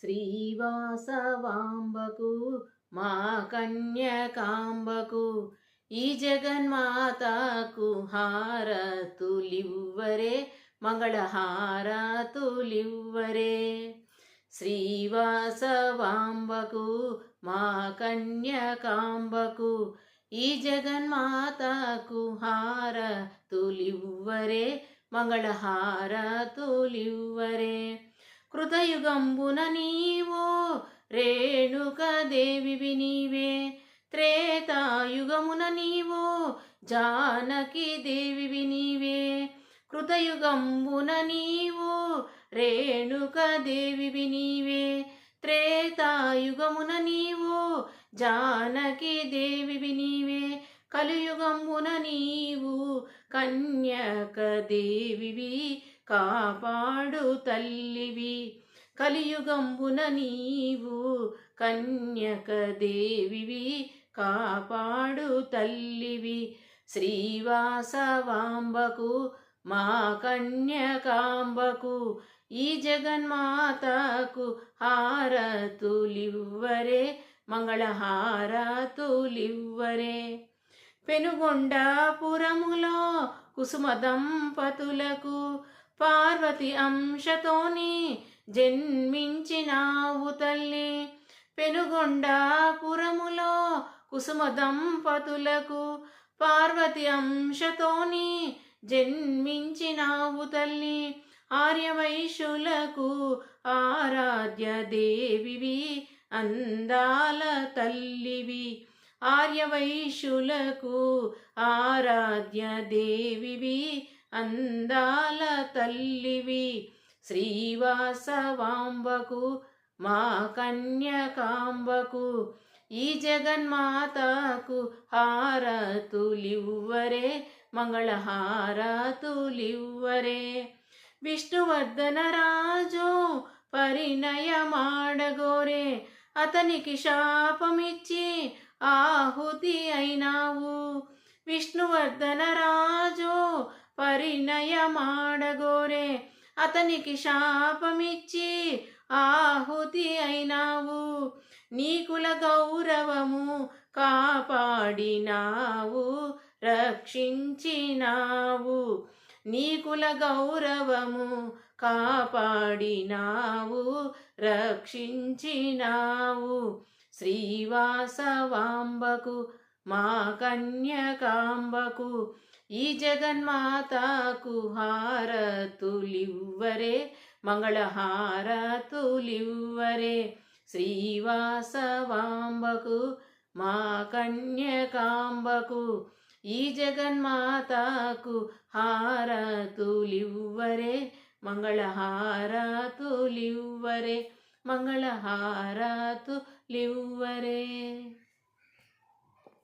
శ్రీవాసవాంబకు మా కన్యకాంబకు ఈ జగన్మాతకు హారతులివ్వరే మంగళహారతులివ్వరే. శ్రీవాసవాంబకు మా కన్యకాంబకు ఈ జగన్మాతకు హారతులివ్వరే మంగళహారతులివ్వరే. కృతయుగంబున నీవో రేణుకదేవి నీవే. త్రేతాయుగమున నీవో జానకి దేవి నీవే. కృతయుగంబున నీవో రేణుకదేవి నీవే. త్రేతాయుగమున నీవో జానకి దేవి నీవే. కలియుగంబున నీవు కన్యకదేవివి కాపాడు తల్లివి. కలియుగంబున నీవు కన్యకదేవివి కాపాడు తల్లివి. శ్రీవాసవాంబకు మా కన్యకాంబకు ఈ జగన్మాతకు హారతులివ్వరే మంగళహారతులివ్వరే. పెనుగొండాపురములో కుసుమ దంపతులకు పార్వతి అంశతోని జన్మించినావు తల్లి. పెనుగొండాపురములో కుసుమ దంపతులకు పార్వతి అంశతోని జన్మించినావు తల్లి. ఆర్యవైశ్యులకు ఆరాధ్య దేవివి అందాల తల్లివి. ఆర్యవైశ్యులకు ఆరాధ్య దేవివి అందాల తల్లివి శ్రీవాసవాంబకు మా కన్యకాంబకు ఈ జగన్మాతకు హారతులివ్వరే మంగళహారతులివ్వరే విష్ణువర్ధన రాజు పరిణయమాడగోరే అతనికి శాపమిచ్చి ఆహుతి అయినావు. విష్ణువర్ధన రాజు పరిణయమాడగోరే అతనికి శాపమిచ్చి ఆహుతి అయినావు. నీకుల గౌరవము కాపాడినావు రక్షించినావు. నీకుల గౌరవము కాపాడినావు రక్షించినావు. శ్రీవాసవాంబకు మా కన్యకాంబకు ఈ జగన్మాతకు హారతులివ్వరే మంగళహారతులివ్వరే. శ్రీవాసవాంబకు మా కన్యకాంబకు ఈ జగన్మాతకు హారతులివ్వరే మంగళహారతులివ్వరే మంగళహారతులివ్వరే